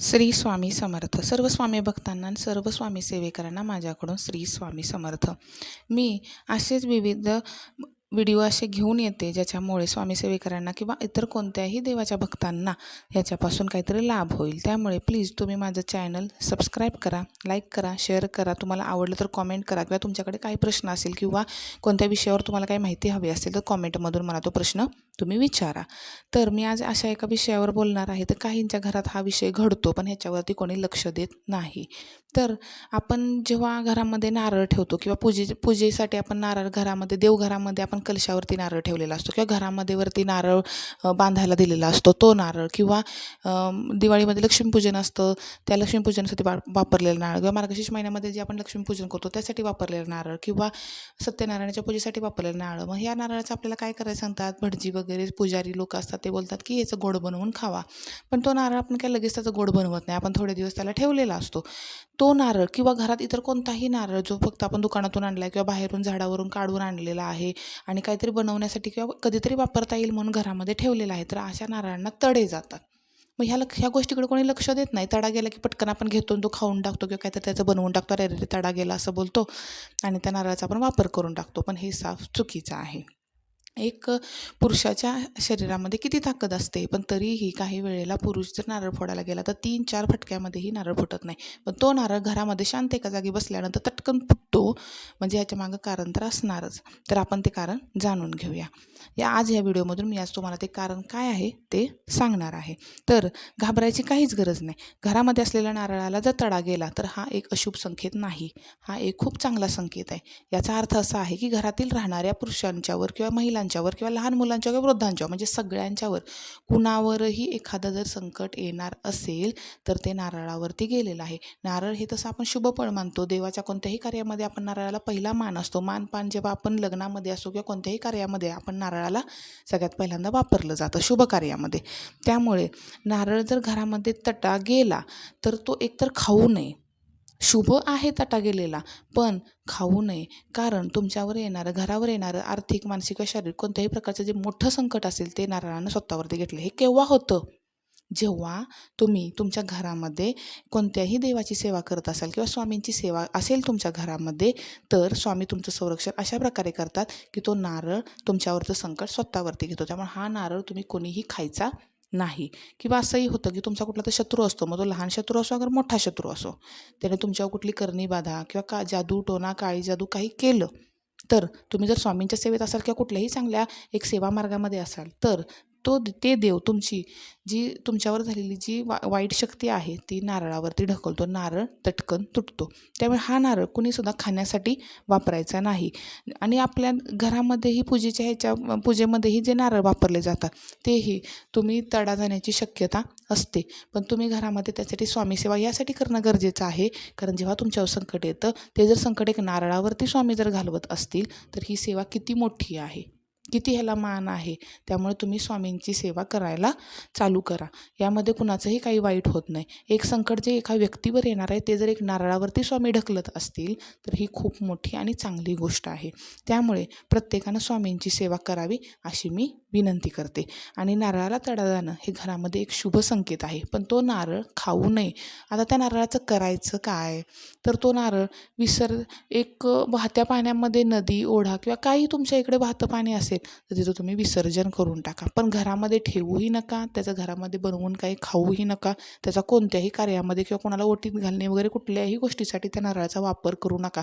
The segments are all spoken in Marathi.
श्री स्वामी समर्थ. सर्व स्वामी भक्तांना आणि सर्व स्वामी सेवेकरांना माझ्याकडून श्री स्वामी समर्थ. मी असेच विविध व्हिडिओ असे घेऊन येते ज्याच्यामुळे स्वामी सेवेकरांना किंवा इतर कोणत्याही देवाच्या भक्तांना याच्यापासून काहीतरी लाभ होईल. त्यामुळे प्लीज तुम्ही माझं चॅनल सबस्क्राईब करा लाईक करा शेअर करा. तुम्हाला आवडलं तर कॉमेंट करा. किंवा तुमच्याकडे काही प्रश्न असेल किंवा कोणत्या विषयावर तुम्हाला काही माहिती हवी असेल तर कॉमेंटमधून मला तो प्रश्न तुम्ही विचारा. तर मी आज अशा एका विषयावर बोलणार आहे तर काहींच्या घरात हा विषय घडतो पण ह्याच्यावरती कोणी लक्ष देत नाही. तर आपण जेव्हा घरामध्ये नारळ ठेवतो किंवा पूजे पूजेसाठी आपण नारळ घरामध्ये देवघरामध्ये आपण कलशावरती नारळ ठेवलेला असतो किंवा घरामध्ये वरती नारळ बांधायला दिलेला असतो तो नारळ किंवा दिवाळीमध्ये लक्ष्मीपूजन असतं त्या लक्ष्मीपूजनासाठी वा वापरलेलं नारळ किंवा मार्गशीर्ष महिन्यामध्ये जे आपण लक्ष्मीपूजन करतो त्यासाठी वापरलेलं नारळ किंवा सत्यनारायणाच्या पूजेसाठी वापरलेलं नारळ. मग ह्या नारळाचं आपल्याला काय करायचं सांगतात? भटजी वगैरे वगैरे पुजारी लोक असतात ते बोलतात की याचं गोड बनवून खावा. पण तो नारळ आपण काय लगेच त्याचं गोड बनवत नाही. आपण थोडे दिवस त्याला ठेवलेला असतो. तो नारळ किंवा घरात इतर कोणताही नारळ जो फक्त आपण दुकानातून आणला आहे किंवा बाहेरून झाडावरून काढून आणलेला आहे आणि काहीतरी बनवण्यासाठी किंवा कधीतरी वापरता येईल म्हणून घरामध्ये ठेवलेला आहे तर अशा नारळांना तडे जातात. मग ह्या लक्ष ह्या गोष्टीकडे कोणी लक्ष देत नाही. तडा गेला की पटकन आपण घेतो तो खाऊन टाकतो किंवा काहीतरी त्याचं बनवून टाकतो. अरे रे तडा गेला असं बोलतो आणि त्या नारळाचा आपण वापर करून टाकतो. पण हे साफ चुकीचं आहे. एक पुरुषाच्या शरीरामध्ये किती ताकद असते? पण तरीही काही वेळेला पुरुष जर नारळ फोडायला गेला तर तीन चार फटक्यामध्येही नारळ फुटत नाही. पण तो नारळ घरामध्ये शांत एका जागी बसल्यानंतर तटकन फुटतो म्हणजे ह्याच्या मागं कारण तर असणारच. तर आपण ते कारण जाणून घेऊया. या आज या व्हिडिओमधून मी आज तुम्हाला ते कारण काय आहे ते सांगणार आहे. तर घाबरायची काहीच गरज नाही. घरामध्ये असलेल्या नारळाला जर तडा गेला तर हा एक अशुभ संकेत नाही. हा एक खूप चांगला संकेत आहे. याचा अर्थ असा आहे की घरातील राहणाऱ्या पुरुषांच्यावर किंवा महिलांच्या महिलांच्यावर किंवा लहान मुलांच्यावर किंवा वृद्धांच्यावर म्हणजे सगळ्यांच्यावर. कुणावरही एखादं जर संकट येणार असेल तर ते नारळावरती गेलेलं आहे. नारळ हे तसं आपण शुभफळ मानतो. देवाच्या कोणत्याही कार्यामध्ये आपण नारळाला पहिला मान असतो. मानपान जेव्हा आपण लग्नामध्ये असो किंवा कोणत्याही कार्यामध्ये आपण नारळाला सगळ्यात पहिल्यांदा वापरलं जातं शुभ कार्यामध्ये. त्यामुळे नारळ जर घरामध्ये तटा गेला तर तो एकतर खाऊ नये. शुभ आहे तटा गेलेला पण खाऊ नये कारण तुमच्यावर येणारं घरावर येणारं आर्थिक मानसिक व शारीरिक कोणत्याही प्रकारचं जे मोठं संकट असेल ते नारळानं स्वतःवरती घेतलं. हे केव्हा होतं? जेव्हा तुम्ही तुमच्या घरामध्ये कोणत्याही देवाची सेवा करत असाल किंवा स्वामींची सेवा असेल तुमच्या घरामध्ये तर स्वामी तुमचं संरक्षण अशा प्रकारे करतात की तो नारळ तुमच्यावरचं संकट स्वतःवरती घेतो. त्यामुळे हा नारळ तुम्ही कोणीही खायचा नाही. किंवा असंही होतं की तुमचा कुठला तर शत्रू असतो मग तो लहान शत्रू असो अगर मोठा शत्रू असो त्याने तुमच्यावर कुठली करणी बाधा किंवा का जादू टोना काळी जादू काही केलं तर तुम्ही जर स्वामींच्या सेवेत असाल किंवा कुठल्याही चांगल्या एक सेवा मार्गामध्ये असाल तर तो ते देव तुमची जी तुमच्यावर झालेली जी वा वाईट शक्ती आहे ती नारळावरती ढकलतो नारळ तटकन तुटतो. त्यामुळे हा नारळ कुणीसुद्धा खाण्यासाठी वापरायचा नाही. आणि आपल्या घरामध्येही पूजेच्या ह्याच्या पूजेमध्येही जे नारळ वापरले जातात तेही तुम्ही तडा जाण्याची शक्यता असते. पण तुम्ही घरामध्ये त्यासाठी स्वामीसेवा यासाठी करणं गरजेचं आहे. कारण जेव्हा तुमच्यावर संकट येतं ते जर संकट एक नारळावरती स्वामी जर घालवत असतील तर ही सेवा किती मोठी आहे. किती ह्याला मान आहे? त्यामुळे तुम्ही स्वामींची सेवा करायला चालू करा. यामध्ये कुणाचंही काही वाईट होत नाही. एक संकट जे एका व्यक्तीवर येणार आहे ते जर एक नारळावरती स्वामी ढकलत असतील तर ही खूप मोठी आणि चांगली गोष्ट आहे. त्यामुळे प्रत्येकानं स्वामींची सेवा करावी अशी मी विनंती करते. आणि नारळाला तडा जाणं हे घरामध्ये एक शुभ संकेत आहे. पण तो नारळ खाऊ नये. आता त्या नारळाचं करायचं काय? तर तो नारळ विसर एक वाहत्या पाण्यामध्ये नदी ओढा किंवा काही तुमच्या इकडे वाहतं पाणी असेल तर तिथं तुम्ही विसर्जन करून टाका. पण घरामध्ये ठेवूही नका त्याचं घरामध्ये बनवून काही खाऊही नका त्याचा कोणत्याही कार्यामध्ये किंवा कोणाला ओटीत घालणे वगैरे कुठल्याही गोष्टीसाठी त्या नारळाचा वापर करू नका.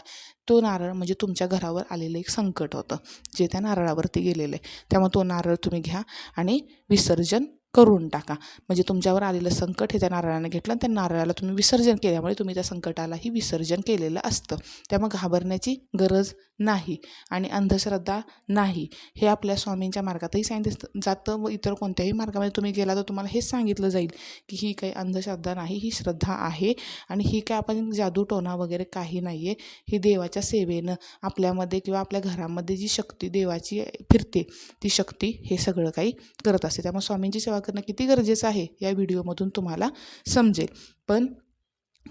तो नारळ म्हणजे तुमच्या घरावर आलेलं एक संकट होतं जे त्या नारळावरती गेलेलं आहे. त्यामुळे तो नारळ तुम्ही घ्या आणि विसर्जन करून टाका. म्हणजे तुमच्यावर आलेलं संकट हे त्या नारळाने घेतलं आणि त्या नारळाला तुम्ही विसर्जन केल्यामुळे तुम्ही त्या संकटालाही विसर्जन केलेलं असतं. त्यामुळे घाबरण्याची गरज नाही आणि अंधश्रद्धा नाही. हे आपल्या स्वामींच्या मार्गातही सांगितलं जातं. व इतर कोणत्याही मार्गामध्ये तुम्ही गेला तर तुम्हाला हेच सांगितलं जाईल की ही काही अंधश्रद्धा नाही ही श्रद्धा आहे आणि ही काय आपण जादू टोना वगैरे काही नाही आहे ही देवाच्या सेवेनं आपल्यामध्ये किंवा आपल्या घरामध्ये जी शक्ती देवाची फिरते ती शक्ती हे सगळं काही करत असते. त्यामुळे स्वामींची सेवा करणं किती गरजेचं आहे या व्हिडिओमधून तुम्हाला समजेल. पण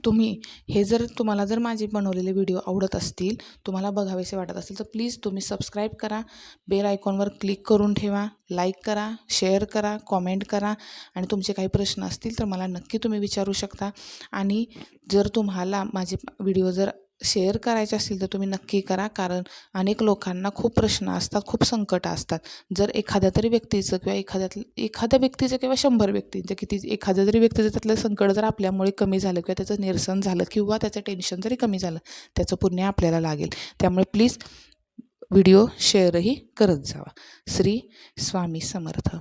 तुम्ही हे जर तुम्हाला जर माझे बनवलेले व्हिडिओ आवडत असतील तुम्हाला बघावेसे वाटत असतील तर प्लीज तुम्ही सबस्क्राईब करा बेल आयकॉनवर क्लिक करून ठेवा लाईक करा शेअर करा कॉमेंट करा आणि तुमचे काही प्रश्न असतील तर मला नक्की तुम्ही विचारू शकता. आणि जर तुम्हाला माझे व्हिडिओ जर शेअर करायचे असतील तर तुम्ही नक्की करा. कारण अनेक लोकांना खूप प्रश्न असतात खूप संकट असतात. जर एखाद्या तरी व्यक्तीचं किंवा एखाद्यात एखाद्या व्यक्तीचं किंवा शंभर व्यक्तींचं किती एखाद्या तरी व्यक्तीचं त्यातलं संकट जर आपल्यामुळे कमी झालं किंवा त्याचं निरसन झालं किंवा त्याचं टेन्शन जरी कमी झालं त्याचं पुण्य आपल्याला लागेल. त्यामुळे प्लीज व्हिडिओ शेअरही करत जावा. श्री स्वामी समर्थ.